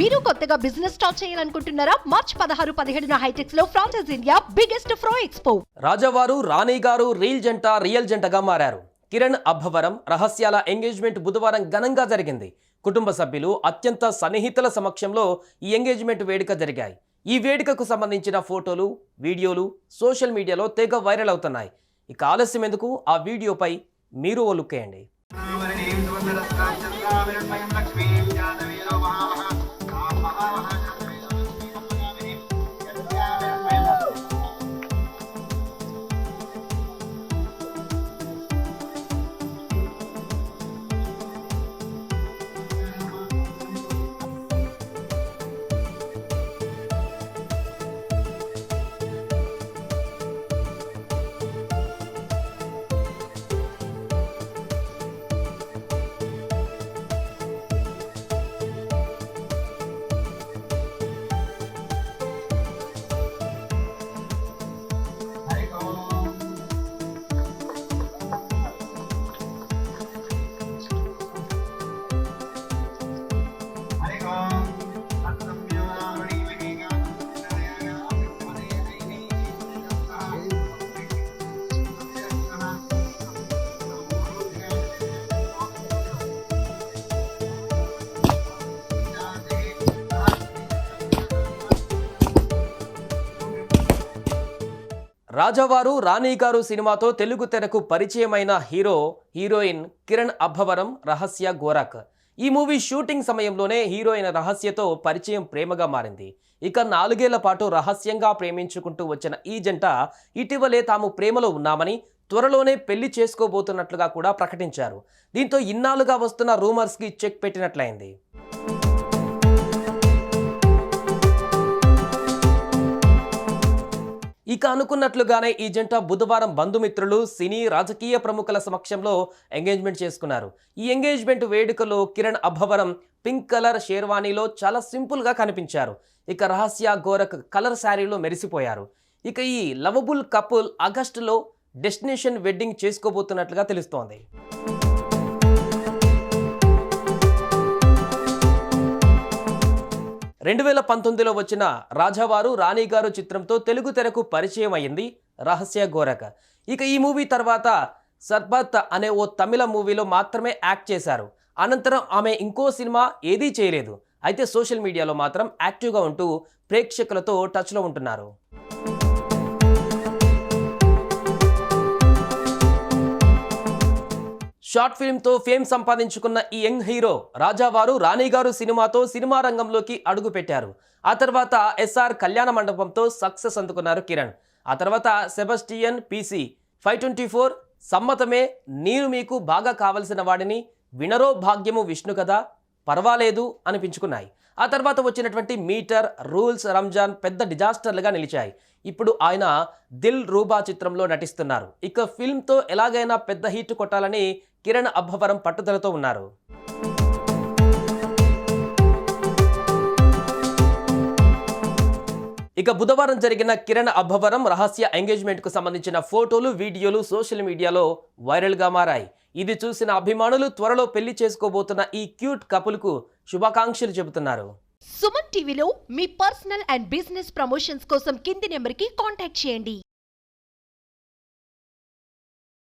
మీరు కొత్తగా business start చేయాలనుకుంటున్నారా? మార్చ్ పదహారు పదిహేడున హైటెక్స్లో franchise India biggest ఫ్రో expo Rajavaru Rani గారు రీల్ జంట రియల్ జంటగా మారారు. కిరణ్ అబ్బవరం రహస్యాల ఎంగేజ్మెంట్ బుధవారం ఘనంగా జరిగింది. కుటుంబ సభ్యులు అత్యంత సన్నిహితుల సమక్షంలో ఈ ఎంగేజ్మెంట్ వేడుక జరిగాయి. ఈ వేడుకకు సంబంధించిన ఫోటోలు వీడియోలు సోషల్ మీడియాలో తెగ వైరల్ అవుతున్నాయి. ఇక ఆలస్యం ఎందుకు? ఆ వీడియోపై మీరు ఓ లుక్ వేయండి. రాజావారు రాణి గారు సినిమాతో తెలుగు తెరకు పరిచయమైన హీరో హీరోయిన్ కిరణ్ అబ్బవరం రహస్య గోరక్ ఈ మూవీ షూటింగ్ సమయంలోనే హీరోయిన్ రహస్యతో పరిచయం ప్రేమగా మారింది. ఇక నాలుగేళ్ళ పాటు రహస్యంగా ప్రేమించుకుంటూ వచ్చిన ఈ జంట ఇటీవలే తాము ప్రేమలో ఉన్నామని త్వరలోనే పెళ్ళి చేసుకోబోతున్నట్లుగా కూడా ప్రకటించారు. దీంతో ఇన్నాళ్ళుగా వస్తున్న రూమర్స్కి చెక్ పెట్టినట్లయింది. ఇక అనుకున్నట్లుగానే ఈ జంట బుధవారం బంధుమిత్రులు సినీ రాజకీయ ప్రముఖుల సమక్షంలో ఎంగేజ్మెంట్ చేసుకున్నారు. ఈ ఎంగేజ్మెంట్ వేడుకలో కిరణ్ అభవరం పింక్ కలర్ షేర్వానీలో చాలా సింపుల్గా కనిపించారు. ఇక రహస్య గోరక్ కలర్ శారీలో మెరిసిపోయారు. ఇక ఈ లవబుల్ కపుల్ ఆగస్టులో డెస్టినేషన్ వెడ్డింగ్ చేసుకోబోతున్నట్లుగా తెలుస్తోంది. రెండు వేల పంతొమ్మిదిలో వచ్చిన రాజావారు రాణిగారు చిత్రంతో తెలుగు తెరకు పరిచయం అయింది రహస్య గోరక ఇక ఈ మూవీ తర్వాత సర్బత్ అనే ఓ తమిళ మూవీలో మాత్రమే యాక్ట్ చేశారు. అనంతరం ఆమె ఇంకో సినిమా ఏదీ చేయలేదు. అయితే సోషల్ మీడియాలో మాత్రం యాక్టివ్గా ఉంటూ ప్రేక్షకులతో టచ్లో ఉంటున్నారు. షార్ట్ ఫిల్మ్తో ఫేమ్ సంపాదించుకున్న ఈ యంగ్ హీరో రాజావారు రాణిగారు సినిమాతో సినిమా రంగంలోకి అడుగు పెట్టారు. ఆ తర్వాత ఎస్ఆర్ కళ్యాణ మండపంతో సక్సెస్ అందుకున్నారు కిరణ్. ఆ తర్వాత Sebastian PC five twenty four సమ్మతమే నీరు మీకు బాగా కావలసిన వాడిని వినరో భాగ్యము విష్ణు కదా పర్వాలేదు అనిపించుకున్నాయి. ఆ తర్వాత వచ్చినటువంటి మీటర్ రూల్స్ రంజాన్ పెద్ద డిజాస్టర్లుగా నిలిచాయి. ఇప్పుడు ఆయన దిల్ రూబా చిత్రంలో నటిస్తున్నారు. ఇక ఫిల్మ్తో ఎలాగైనా పెద్ద హీట్ కొట్టాలని కిరణ్ అబ్బవరం పట్టుదలతో ఉన్నారు. ఇక బుధవారం జరిగిన కిరణ్ అబ్బవరం రహస్య ఎంగేజ్మెంట్కు సంబంధించిన ఫోటోలు వీడియోలు సోషల్ మీడియాలో వైరల్గా మారాయి. ఇది చూసిన అభిమానులు త్వరలో పెళ్ళి చేసుకోబోతున్న ఈ క్యూట్ కపుల్కు శుభాకాంక్షలు చెబుతున్నారు. సుమన్ టీవీలో మీ పర్సనల్ అండ్ బిజినెస్ ప్రమోషన్స్ కోసం కింది నెంబర్కి కాంటాక్ట్ చేయండి.